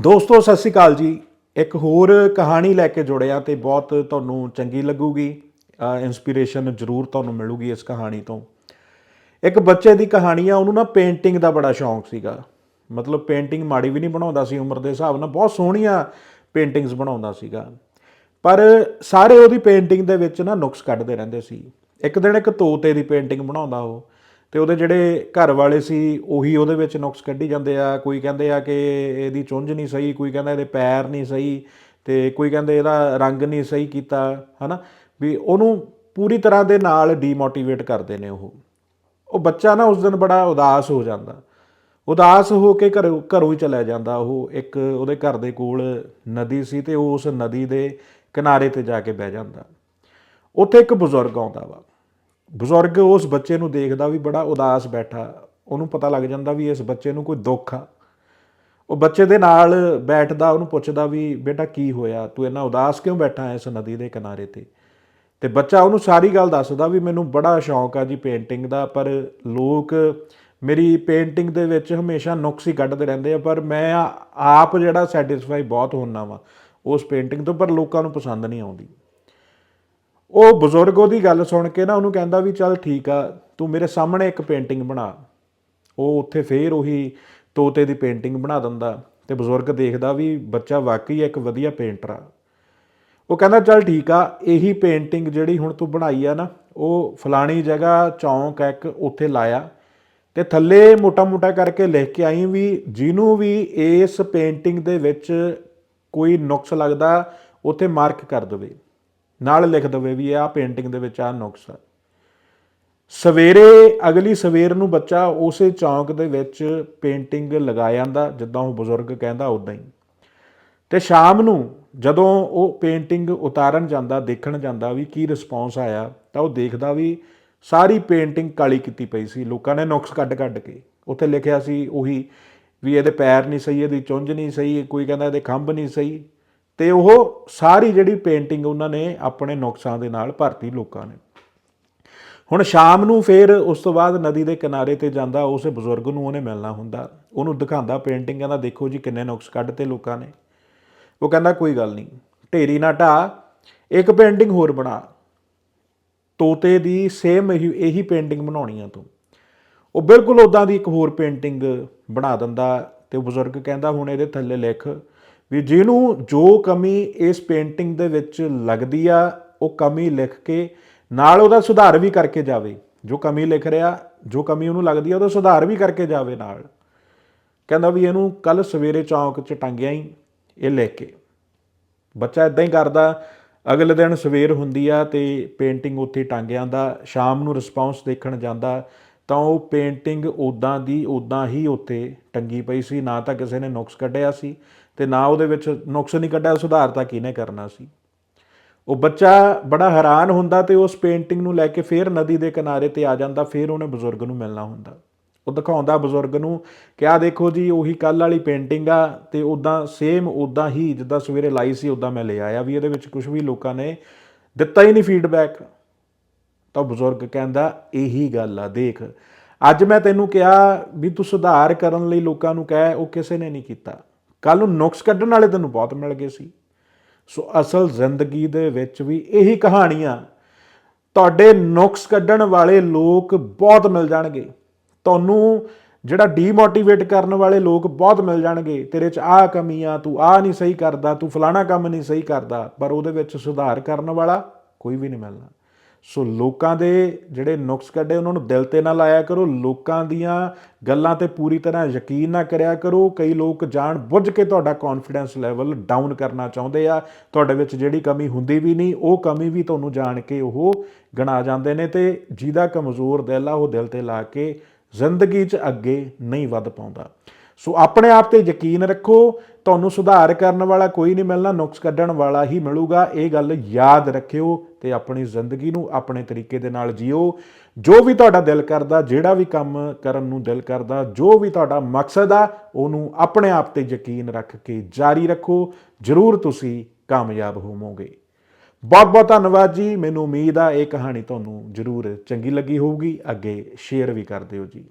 ਦੋਸਤੋ, ਸਤਿ ਸ਼੍ਰੀ ਅਕਾਲ ਜੀ। ਇੱਕ ਹੋਰ ਕਹਾਣੀ ਲੈ ਕੇ ਜੁੜਿਆ ਤੇ ਬਹੁਤ ਤੁਹਾਨੂੰ ਚੰਗੀ ਲੱਗੂਗੀ। ਇਨਸਪੀਰੇਸ਼ਨ ਜ਼ਰੂਰ ਤੁਹਾਨੂੰ ਮਿਲੂਗੀ ਇਸ ਕਹਾਣੀ ਤੋਂ। ਇੱਕ ਬੱਚੇ ਦੀ ਕਹਾਣੀ ਆ, ਉਹਨੂੰ ਨਾ ਪੇਂਟਿੰਗ ਦਾ ਬੜਾ ਸ਼ੌਂਕ ਸੀਗਾ। ਮਤਲਬ ਪੇਂਟਿੰਗ ਮਾੜੀ ਵੀ ਨਹੀਂ ਬਣਾਉਂਦਾ ਸੀ ਉਮਰ ਦੇ ਹਿਸਾਬ ਨਾਲ, ਬਹੁਤ ਸੋਹਣੀਆਂ ਪੇਂਟਿੰਗਸ ਬਣਾਉਂਦਾ ਸੀਗਾ। ਪਰ ਸਾਰੇ ਉਹਦੀ ਪੇਂਟਿੰਗ ਦੇ ਵਿੱਚ ਨਾ ਨੁਕਸ ਕੱਢਦੇ ਰਹਿੰਦੇ ਸੀ। ਇੱਕ ਦਿਨ ਇੱਕ ਤੋਤੇ ਦੀ ਪੇਂਟਿੰਗ ਬਣਾਉਂਦਾ ਉਹ। ਤੇ ਉਹਦੇ ਜਿਹੜੇ ਘਰ ਵਾਲੇ ਸੀ, ਉਹੀ ਉਹਦੇ ਵਿੱਚ ਨੁਕਸ ਕੱਢੀ ਜਾਂਦੇ ਆ। ਕੋਈ ਕਹਿੰਦੇ ਆ ਕਿ ਇਹਦੀ ਚੁੰਝ ਨਹੀਂ ਸਹੀ, ਕੋਈ ਕਹਿੰਦਾ ਇਹਦੇ ਪੈਰ ਨਹੀਂ ਸਹੀ, ਤੇ ਕੋਈ ਕਹਿੰਦੇ ਇਹਦਾ ਰੰਗ ਨਹੀਂ ਸਹੀ ਕੀਤਾ, ਹਨਾ? ਵੀ ਉਹਨੂੰ ਪੂਰੀ ਤਰ੍ਹਾਂ ਦੇ ਨਾਲ ਡੀਮੋਟੀਵੇਟ ਕਰਦੇ ਨੇ ਉਹ। ਉਹ ਬੱਚਾ ਨਾ ਉਸ ਦਿਨ ਬੜਾ ਉਦਾਸ ਹੋ ਜਾਂਦਾ। ਉਦਾਸ ਹੋ ਕੇ ਘਰੋਂ ਘਰੋਂ ਹੀ ਚਲਾ ਜਾਂਦਾ ਉਹ। ਇੱਕ ਉਹਦੇ ਘਰ ਦੇ ਕੋਲ ਨਦੀ ਸੀ ਤੇ ਉਹ ਉਸ ਨਦੀ ਦੇ ਕਿਨਾਰੇ ਤੇ ਜਾ ਕੇ ਬਹਿ ਜਾਂਦਾ। ਉੱਥੇ ਇੱਕ ਬਜ਼ੁਰਗ ਆਉਂਦਾ ਵਾ। ਬਜ਼ੁਰਗ ਉਸ ਬੱਚੇ ਨੂੰ ਦੇਖਦਾ ਵੀ ਬੜਾ ਉਦਾਸ ਬੈਠਾ। ਉਹਨੂੰ ਪਤਾ ਲੱਗ ਜਾਂਦਾ ਵੀ ਇਸ ਬੱਚੇ ਨੂੰ ਕੋਈ ਦੁੱਖ ਆ। ਉਹ ਬੱਚੇ ਦੇ ਨਾਲ ਬੈਠਦਾ, ਉਹਨੂੰ ਪੁੱਛਦਾ ਵੀ ਬੇਟਾ ਕੀ ਹੋਇਆ? ਤੂੰ ਇੰਨਾ ਉਦਾਸ ਕਿਉਂ ਬੈਠਾ ਹੈ ਇਸ ਨਦੀ ਦੇ ਕਿਨਾਰੇ ਤੇ? ਤੇ ਬੱਚਾ ਉਹਨੂੰ ਸਾਰੀ ਗੱਲ ਦੱਸਦਾ ਵੀ ਮੈਨੂੰ ਬੜਾ ਸ਼ੌਂਕ ਆ ਜੀ ਪੇਂਟਿੰਗ ਦਾ, ਪਰ ਲੋਕ ਮੇਰੀ ਪੇਂਟਿੰਗ ਦੇ ਵਿੱਚ ਹਮੇਸ਼ਾ ਨੁਕਸ ਹੀ ਕੱਢਦੇ ਰਹਿੰਦੇ ਆ, ਪਰ ਮੈਂ ਆਪ ਜਿਹੜਾ ਸੈਟੀਸਫਾਈ ਬਹੁਤ ਹੁੰਦਾ ਵਾਂ ਉਸ ਪੇਂਟਿੰਗ ਤੋਂ, ਪਰ ਲੋਕਾਂ ਨੂੰ ਪਸੰਦ ਨਹੀਂ ਆਉਂਦੀ। ਉਹ ਬਜ਼ੁਰਗ ਉਹਦੀ ਗੱਲ ਸੁਣ ਕੇ ਨਾ ਉਹਨੂੰ ਕਹਿੰਦਾ ਵੀ ਚੱਲ ਠੀਕ ਆ, ਤੂੰ ਮੇਰੇ ਸਾਹਮਣੇ ਇੱਕ ਪੇਂਟਿੰਗ ਬਣਾ। ਉਹ ਉੱਥੇ ਫੇਰ ਉਹੀ ਤੋਤੇ ਦੀ ਪੇਂਟਿੰਗ ਬਣਾ ਦਿੰਦਾ ਤੇ ਬਜ਼ੁਰਗ ਦੇਖਦਾ ਵੀ ਬੱਚਾ ਵਾਕਈ ਇੱਕ ਵਧੀਆ ਪੇਂਟਰ ਆ। ਉਹ ਕਹਿੰਦਾ ਚੱਲ ਠੀਕ ਆ, ਇਹੀ ਪੇਂਟਿੰਗ ਜਿਹੜੀ ਹੁਣ ਤੂੰ ਬਣਾਈ ਆ ਨਾ, ਉਹ ਫਲਾਣੀ ਜਗ੍ਹਾ ਚੌਂਕ ਹੈ ਇੱਕ, ਉੱਥੇ ਲਾਇਆ। ਤੇ ਥੱਲੇ ਮੋਟਾ-ਮੋਟਾ ਕਰਕੇ ਲਿਖ ਕੇ ਆਈ ਵੀ ਜਿਹਨੂੰ ਵੀ ਇਸ ਪੇਂਟਿੰਗ ਦੇ ਵਿੱਚ ਕੋਈ ਨੁਕਸ ਲੱਗਦਾ, ਉੱਥੇ ਮਾਰਕ ਕਰ ਦੇਵੇ। ਨਾਲ ਲਿਖ ਦੇਵੇ ਵੀ ਆਹ ਪੇਂਟਿੰਗ ਦੇ ਵਿੱਚ ਆਹ ਨੁਕਸ। ਆ ਸਵੇਰੇ, ਅਗਲੀ ਸਵੇਰ ਨੂੰ ਬੱਚਾ ਉਸੇ ਚੌਂਕ ਦੇ ਵਿੱਚ ਪੇਂਟਿੰਗ ਲਗਾ ਜਾਂਦਾ, ਜਿੱਦਾਂ ਉਹ ਬਜ਼ੁਰਗ ਕਹਿੰਦਾ ਉਦਾਂ ਹੀ। ਤੇ ਸ਼ਾਮ ਨੂੰ ਜਦੋਂ ਉਹ ਪੇਂਟਿੰਗ ਉਤਾਰਨ ਜਾਂਦਾ, ਦੇਖਣ ਜਾਂਦਾ ਵੀ ਕੀ ਰਿਸਪੌਂਸ ਆਇਆ, ਤਾਂ ਉਹ ਦੇਖਦਾ ਵੀ ਸਾਰੀ ਪੇਂਟਿੰਗ ਕਾਲੀ ਕੀਤੀ ਪਈ ਸੀ। ਲੋਕਾਂ ਨੇ ਨੁਕਸ ਕੱਢ-ਕੱਢ ਕੇ। ਉੱਥੇ ਲਿਖਿਆ ਸੀ ਉਹੀ ਵੀ ਇਹਦੇ ਪੈਰ ਨਹੀਂ ਸਹੀ, ਇਹਦੀ ਚੁੰਝ ਨਹੀਂ ਸਹੀ, ਕੋਈ ਕਹਿੰਦਾ ਇਹਦੇ ਖੰਭ ਨਹੀਂ ਸਹੀ। ਤੇ ਉਹ ਸਾਰੀ ਜਿਹੜੀ ਪੇਂਟਿੰਗ ਉਹਨਾਂ ਨੇ ਆਪਣੇ ਨੁਕਸਾਂ ਦੇ ਨਾਲ ਭਰਤੀ ਲੋਕਾਂ ਨੇ। ਹੁਣ ਸ਼ਾਮ ਨੂੰ ਫੇਰ ਉਸ ਤੋਂ ਬਾਅਦ ਨਦੀ ਦੇ ਕਿਨਾਰੇ ਤੇ ਜਾਂਦਾ, ਉਸ ਬਜ਼ੁਰਗ ਨੂੰ ਉਹਨੇ ਮਿਲਣਾ ਹੁੰਦਾ। ਉਹਨੂੰ ਦਿਖਾਉਂਦਾ ਪੇਂਟਿੰਗ ਕਹਿੰਦਾ, ਦੇਖੋ ਜੀ, ਕਿੰਨੇ ਨੁਕਸ ਕੱਢਤੇ ਲੋਕਾਂ ਨੇ। ਉਹ ਕਹਿੰਦਾ, ਕੋਈ ਗੱਲ ਨਹੀਂ। ਢੇਰੀ ਨਾ ਢਾ, ਇੱਕ ਪੇਂਟਿੰਗ ਹੋਰ ਬਣਾ। ਤੋਤੇ ਦੀ ਸੇਮ ਇਹੀ ਇਹੀ ਪੇਂਟਿੰਗ ਬਣਾਉਣੀ ਆ ਤੂੰ। ਉਹ ਬਿਲਕੁਲ ਉਦਾਂ ਦੀ ਇੱਕ ਹੋਰ ਪੇਂਟਿੰਗ ਬਣਾ ਦਿੰਦਾ ਤੇ ਬਜ਼ੁਰਗ ਕਹਿੰਦਾ, ਹੁਣ ਇਹਦੇ ਥੱਲੇ ਲਿਖ ਵੀ ਜਿਹਨੂੰ ਜੋ ਕਮੀ ਇਸ ਪੇਂਟਿੰਗ ਦੇ ਵਿੱਚ ਲੱਗਦੀ ਆ, ਉਹ ਕਮੀ ਲਿਖ ਕੇ ਨਾਲ ਉਹਦਾ ਸੁਧਾਰ ਵੀ ਕਰਕੇ ਜਾਵੇ। ਜੋ ਕਮੀ ਲਿਖ ਰਿਹਾ, ਜੋ ਕਮੀ ਉਹਨੂੰ ਲੱਗਦੀ ਆ, ਉਹਦਾ ਸੁਧਾਰ ਵੀ ਕਰਕੇ ਜਾਵੇ ਨਾਲ। ਕਹਿੰਦਾ ਵੀ ਇਹਨੂੰ ਕੱਲ ਸਵੇਰੇ ਚੌਂਕ 'ਚ ਟੰਗਿਆ ਹੀ ਇਹ ਲਿਖ ਕੇ। ਬੱਚਾ ਇਦਾਂ ਹੀ ਕਰਦਾ, ਅਗਲੇ ਦਿਨ ਸਵੇਰ ਹੁੰਦੀ ਆ ਤੇ ਪੇਂਟਿੰਗ ਉੱਥੇ ਟੰਗ ਜਾਂਦਾ ਸ਼ਾਮ ਨੂੰ ਰਿਸਪੌਂਸ ਦੇਖਣ ਜਾਂਦਾ ਤਾਂ ਉਹ ਪੇਂਟਿੰਗ ਉਦਾਂ ਦੀ ਉਦਾਂ ਹੀ ਉੱਥੇ ਟੰਗੀ ਪਈ ਸੀ, ਨਾ ਤਾਂ ਕਿਸੇ ਨੇ ਨੁਕਸ ਕੱਢਿਆ ਸੀ ਤੇ ਨਾ ਉਹਦੇ ਵਿੱਚ ਨੁਕਸ ਨਹੀਂ ਕੱਢਿਆ, ਸੁਧਾਰ ਤਾਂ ਕਿਹਨੇ ਕਰਨਾ ਸੀ? ਉਹ ਬੱਚਾ ਬੜਾ ਹੈਰਾਨ ਹੁੰਦਾ ਤੇ ਉਸ ਪੇਂਟਿੰਗ ਨੂੰ ਲੈ ਕੇ ਫੇਰ ਨਦੀ ਦੇ ਕਿਨਾਰੇ ਤੇ ਆ ਜਾਂਦਾ, ਫੇਰ ਉਹਨੇ ਬਜ਼ੁਰਗ ਨੂੰ ਮਿਲਣਾ ਹੁੰਦਾ। ਉਹ ਦਿਖਾਉਂਦਾ ਬਜ਼ੁਰਗ ਨੂੰ ਕਿ ਆਹ ਦੇਖੋ ਜੀ, ਉਹੀ ਕੱਲ ਵਾਲੀ ਪੇਂਟਿੰਗ ਆ ਤੇ ਉਦਾਂ ਸੇਮ ਉਦਾਂ ਹੀ ਜਿੱਦਾਂ ਸਵੇਰੇ ਲਾਈ ਸੀ ਉਦਾਂ ਮੈਂ ਲੈ ਆਇਆ ਵੀ ਇਹਦੇ ਵਿੱਚ ਕੁਝ ਵੀ ਲੋਕਾਂ ਨੇ ਦਿੱਤਾ ਹੀ ਨਹੀਂ ਫੀਡਬੈਕ ਤਾਂ ਬਜ਼ੁਰਗ ਕਹਿੰਦਾ, ਇਹੀ ਗੱਲ ਆ, ਦੇਖ। ਅੱਜ ਮੈਂ ਤੈਨੂੰ ਕਿਹਾ ਵੀ ਤੂੰ ਸੁਧਾਰ ਕਰਨ ਲਈ ਲੋਕਾਂ ਨੂੰ ਕਹਿ, ਉਹ ਕਿਸੇ ਨੇ ਨਹੀਂ ਕੀਤਾ। ਕੱਲ ਨੂੰ ਨੁਕਸ ਕੱਢਣ ਵਾਲੇ ਤੈਨੂੰ ਬਹੁਤ ਮਿਲ ਗਏ ਸੀ। ਸੋ ਅਸਲ ਜ਼ਿੰਦਗੀ ਦੇ ਵਿੱਚ ਵੀ ਇਹੀ ਕਹਾਣੀਆਂ, ਤੁਹਾਡੇ ਨੁਕਸ ਕੱਢਣ ਵਾਲੇ ਲੋਕ ਬਹੁਤ ਮਿਲ ਜਾਣਗੇ। ਤੁਹਾਨੂੰ ਜਿਹੜਾ ਡੀਮੋਟੀਵੇਟ ਕਰਨ ਵਾਲੇ ਲੋਕ ਬਹੁਤ ਮਿਲ ਜਾਣਗੇ। ਤੇਰੇ 'ਚ ਆਹ ਕਮੀ ਆ, ਤੂੰ ਆਹ ਨਹੀਂ ਸਹੀ ਕਰਦਾ, ਤੂੰ ਫਲਾਣਾ ਕੰਮ ਨਹੀਂ ਸਹੀ ਕਰਦਾ, ਪਰ ਉਹਦੇ ਵਿੱਚ ਸੁਧਾਰ ਕਰਨ ਵਾਲਾ ਕੋਈ ਵੀ ਨਹੀਂ ਮਿਲਣਾ। ਸੋ ਲੋਕਾਂ ਦੇ ਜਿਹੜੇ ਨੁਕਸ ਕੱਢੇ, ਉਹਨਾਂ ਨੂੰ ਦਿਲ ਤੇ ਨਾ ਲਾਇਆ ਕਰੋ, ਲੋਕਾਂ ਦੀਆਂ ਗੱਲਾਂ ਤੇ ਪੂਰੀ ਤਰ੍ਹਾਂ ਯਕੀਨ ਨਾ ਕਰਿਆ ਕਰੋ। ਕਈ ਲੋਕ ਜਾਣ ਬੁੱਝ ਕੇ ਤੁਹਾਡਾ ਕੌਨਫੀਡੈਂਸ ਲੈਵਲ ਡਾਊਨ ਕਰਨਾ ਚਾਹੁੰਦੇ ਆ। ਤੁਹਾਡੇ ਵਿੱਚ ਜਿਹੜੀ ਕਮੀ ਹੁੰਦੀ ਵੀ ਨਹੀਂ, ਉਹ ਕਮੀ ਵੀ ਤੁਹਾਨੂੰ ਜਾਣ ਕੇ ਉਹ ਗਣਾ ਜਾਂਦੇ ਨੇ ਤੇ ਜਿਹਦਾ ਕਮਜ਼ੋਰ ਦਿਲ ਆ, ਉਹ ਦਿਲ ਤੇ ਲਾ ਕੇ ਜ਼ਿੰਦਗੀ 'ਚ ਅੱਗੇ ਨਹੀਂ ਵੱਧ ਪਾਉਂਦਾ। ਸੋ ਆਪਣੇ ਆਪ ਤੇ ਯਕੀਨ ਰੱਖੋ, ਤੁਹਾਨੂੰ ਸੁਧਾਰ ਕਰਨ ਵਾਲਾ ਕੋਈ ਨਹੀਂ ਮਿਲਣਾ, ਨੁਕਸ ਕੱਢਣ ਵਾਲਾ ਹੀ ਮਿਲੂਗਾ। ਇਹ ਗੱਲ ਯਾਦ ਰੱਖਿਓ ਤੇ ਆਪਣੀ ਜ਼ਿੰਦਗੀ ਨੂੰ ਆਪਣੇ ਤਰੀਕੇ ਦੇ ਨਾਲ ਜੀਓ। ਜੋ ਵੀ ਤੁਹਾਡਾ ਦਿਲ ਕਰਦਾ, ਜਿਹੜਾ ਵੀ ਕੰਮ ਕਰਨ ਨੂੰ ਦਿਲ ਕਰਦਾ, ਜੋ ਵੀ ਤੁਹਾਡਾ ਮਕਸਦ ਆ, ਉਹਨੂੰ ਆਪਣੇ ਆਪ ਤੇ ਯਕੀਨ ਰੱਖ ਕੇ ਜਾਰੀ ਰੱਖੋ। ਜ਼ਰੂਰ ਤੁਸੀਂ ਕਾਮਯਾਬ ਹੋਵੋਗੇ। ਬਹੁਤ ਬਹੁਤ ਧੰਨਵਾਦ ਜੀ। ਮੈਨੂੰ ਉਮੀਦ ਆ, ਇਹ ਕਹਾਣੀ ਤੁਹਾਨੂੰ ਜ਼ਰੂਰ ਚੰਗੀ ਲੱਗੀ ਹੋਊਗੀ। ਅੱਗੇ ਸ਼ੇਅਰ ਵੀ ਕਰ ਦਿਓ ਜੀ।